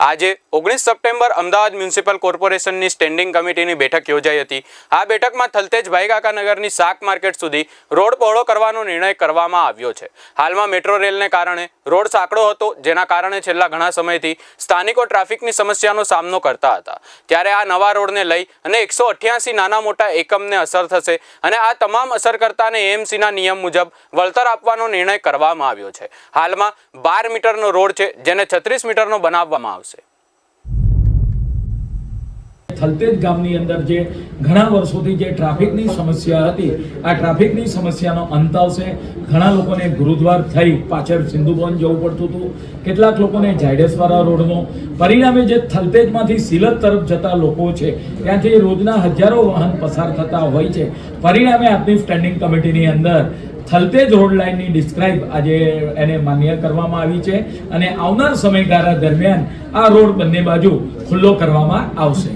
આજે ઓગણીસ September Ahmedabad municipal કોર્પોરેશનની સ્ટેન્ડિંગ કમિટીની બેઠક યોજાઈ હતી. આ બેઠકમાં થલતેજ ભાઈકાકા નગરની શાક માર્કેટ સુધી રોડ પહોળો કરવાનો નિર્ણય કરવામાં આવ્યો છે. હાલમાં મેટ્રો રેલને કારણે રોડ સાંકડો હતો, જેના કારણે છેલ્લા ઘણા સમયથી સ્થાનિકો ટ્રાફિકની સમસ્યાનો સામનો કરતા હતા. ત્યારે આ નવા રોડને લઈ અને એકસો નાના મોટા એકમને અસર થશે અને આ તમામ અસરકર્તાને એએમસીના નિયમ મુજબ વળતર આપવાનો નિર્ણય કરવામાં આવ્યો છે. હાલમાં બાર મીટરનો રોડ છે, જેને છત્રીસ મીટરનો બનાવવામાં આવશે. થલતેજ ગામની અંદર જે ઘણા વર્ષોથી જે ટ્રાફિકની સમસ્યા હતી, આ ટ્રાફિકની સમસ્યાનો અંત આવશે. ઘણા લોકોને ગુરુદ્વાર થઈ પાછળ સિંધુભવન જવું પડતું હતું. કેટલાક લોકોને જાયડેસવાળા રોડનો પરિણામે જે થલતેજમાંથી સિલત તરફ જતા લોકો છે, ત્યાંથી રોજના હજારો વાહન પસાર થતા હોય છે. પરિણામે આપની સ્ટેન્ડિંગ કમિટીની અંદર થલતેજ રોડ લાઇનની ડિસ્ક્રાઇબ આજે એને માન્ય કરવામાં આવી છે અને આવનાર સમયગાળા દરમિયાન આ રોડ બંને બાજુ ખુલ્લો કરવામાં આવશે.